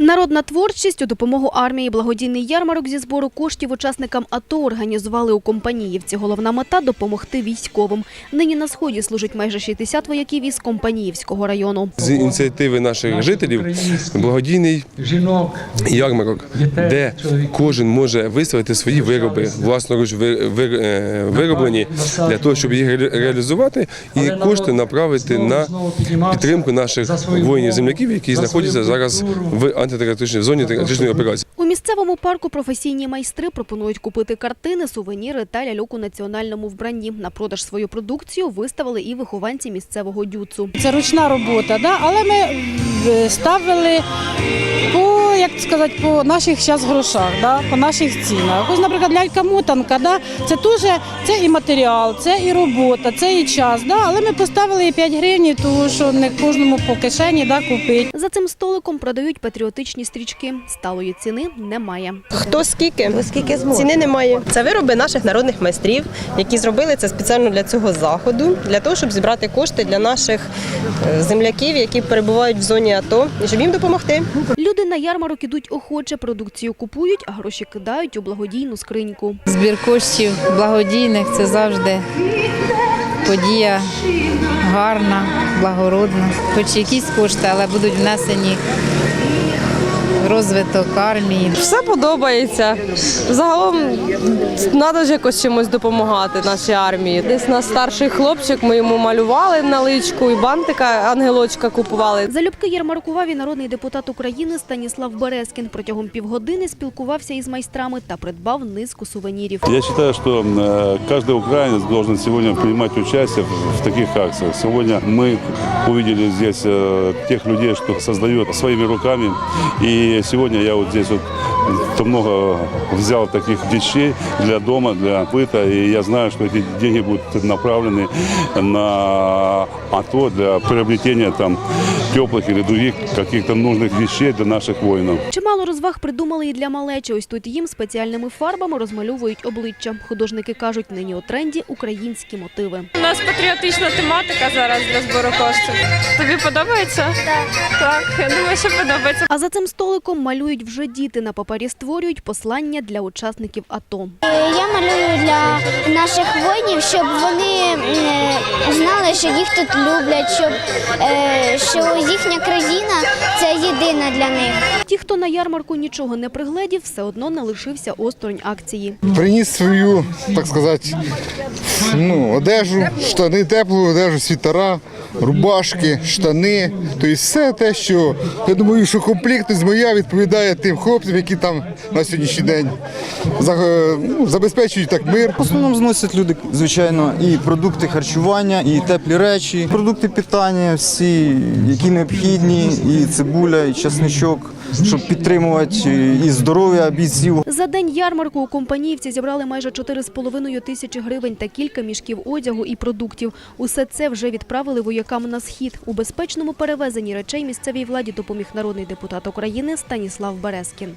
Народна творчість у допомогу армії благодійний ярмарок зі збору коштів учасникам АТО організували у Компаніївці. Головна мета допомогти військовим. Нині на сході служить майже 60 вояків із Компаніївського району. З ініціативи наших жителів благодійний жінок, ярмарок, де кожен може виставити свої вироби, власноруч е, вироблені для того, щоб їх реалізувати і кошти направити на підтримку наших воїнів-земляків, які знаходяться зараз в антитерористичній в зоні терористичної операції. У місцевому парку професійні майстри пропонують купити картини, сувеніри та ляльок у національному вбранні. На продаж свою продукцію виставили і вихованці місцевого дюцу. Це ручна робота, да? але ми е, ставили по, сказати, по наших зараз грошах, да? по наших цінах. Ось, наприклад, лялька-мотанка, да? це теж це і матеріал, це і робота, це і час. Да? Але ми поставили і 5 гривень, тому що не кожному по кишені да, купити. За цим столиком продають патріотичні стрічки. Сталої ціни немає. Хто скільки? Ціни немає. Це вироби наших народних майстрів, які зробили це спеціально для цього заходу, для того, щоб зібрати кошти для наших е, земляків, які перебувають в зоні АТО, і щоб їм допомогти. Люди на ярмарок ідуть охоче, продукцію купують, а гроші кидають у благодійну скриньку. Збір коштів благодійних це завжди подія гарна, благородна. Хоч якісь кошти, але будуть внесені розвиток армії. Все подобається. Загалом треба ж якось чимось допомагати нашій армії. Десь на старший хлопчик ми йому малювали наличку і бантика ангелочка купували. Залюбки ярмаркував і народний депутат України Станіслав Березкін. Протягом півгодини спілкувався із майстрами та придбав низку сувенірів. Я считаю, что э, каждый украинец должен сегодня принимать участие в, в таких акциях. Сегодня мы увидели здесь э, тех людей, что создают своими руками. И сегодня я вот здесь вот то много взял таких вещей для дома, для быта. И я знаю, что эти деньги будут направлены на АТО для приобретения там теплых или других каких-то нужных вещей для наших воинов. Чимало розваг придумали і для малечі. Ось тут їм спеціальними фарбами розмальовують обличчя. Художники кажуть, нині у тренді українські мотиви. У нас патріотична тематика зараз для збору коштів. Тобі подобається? Так. Так, я думаю, що подобається. А за цим столиком малюють вже діти. На папері створюють послання для учасників АТО. Я малюю для наших воїнів, щоб вони е, знали, що їх тут люблять, щоб е, що їхня країна це єдина для них. Ті, хто на ярмарку нічого не пригледів, все одно не лишився осторонь акції. Приніс свою, так сказати, ну, одежу, штани, теплу одежу, світера, рубашки, штани. Тобто все те, що я думаю, що комплектність моя відповідає тим хлопцям, які там на сьогоднішній день за- ну, забезпечують так мир. В основному зносять люди, звичайно, і продукти харчування, і теплі речі, продукти питання, всі, які необхідні, і цибуля, і часничок, щоб підтримувати і здоров'я бійців. За день ярмарку у Компаніївці зібрали майже 4,5 тисячі гривень та кілька мішків одягу і продуктів. Усе це вже відправили воякам на схід. У безпечному перевезенні речей місцевій владі допоміг народний депутат України Станіслав Березкін.